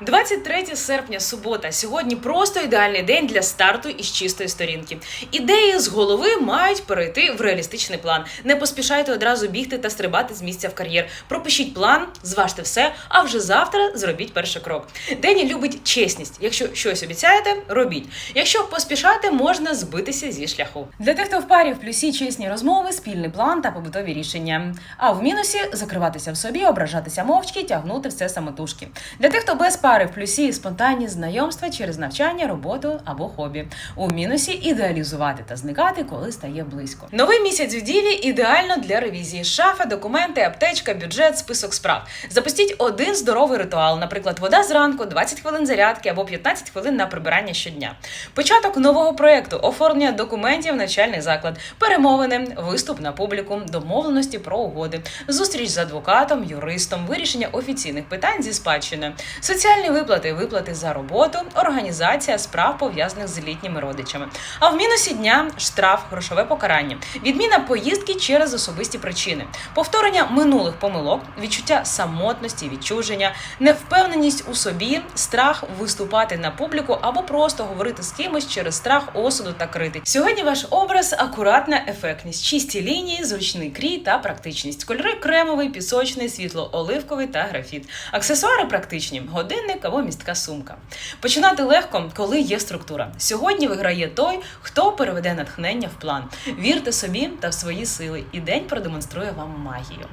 23 серпня, субота. Сьогодні просто ідеальний день для старту із чистої сторінки. Ідеї з голови мають перейти в реалістичний план. Не поспішайте одразу бігти та стрибати з місця в кар'єр. Пропишіть план, зважте все, а вже завтра зробіть перший крок. Дені любить чесність. Якщо щось обіцяєте, робіть. Якщо поспішати, можна збитися зі шляху. Для тих, хто в парі в плюсі чесні розмови, спільний план та побутові рішення. А в мінусі закриватися в собі, ображатися мовчки, тягнути все самотужки. Для тих, хто без пари в плюсі спонтанні знайомства через навчання, роботу або хобі. У мінусі ідеалізувати та зникати, коли стає близько. Новий місяць в ділі ідеально для ревізії. Шафа, документи, аптечка, бюджет, список справ. Запустіть один здоровий ритуал, наприклад, вода зранку, 20 хвилин зарядки або 15 хвилин на прибирання щодня. Початок нового проекту, оформлення документів, навчальний заклад, перемовини, виступ на публіку, домовленості про угоди, зустріч з адвокатом, юристом, вирішення офіційних питань зі спадщиною, соціальні виплати, виплати за роботу, організація справ пов'язаних з літніми родичами. А в мінусі дня штраф, грошове покарання, відміна поїздки через особисті причини, повторення минулих помилок, відчуття самотності, відчуження, невпевненість у собі, страх виступати на публіку або просто говорити з кимось через страх осуду та критики. Сьогодні ваш образ акуратна ефектність, чисті лінії, зручний крій та практичність. Кольори кремовий, пісочний, світло-оливковий та графіт. Аксесуари практичні, годинник або містка сумка. Починати легко, коли є структура. Сьогодні виграє той, хто переведе натхнення в план. Вірте собі та в свої сили, і день продемонструє вам магію.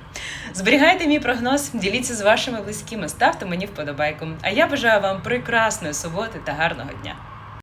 Зберігайте мій прогноз, діліться з вашими близькими, ставте мені вподобайку. А я бажаю вам прекрасної суботи та гарного дня.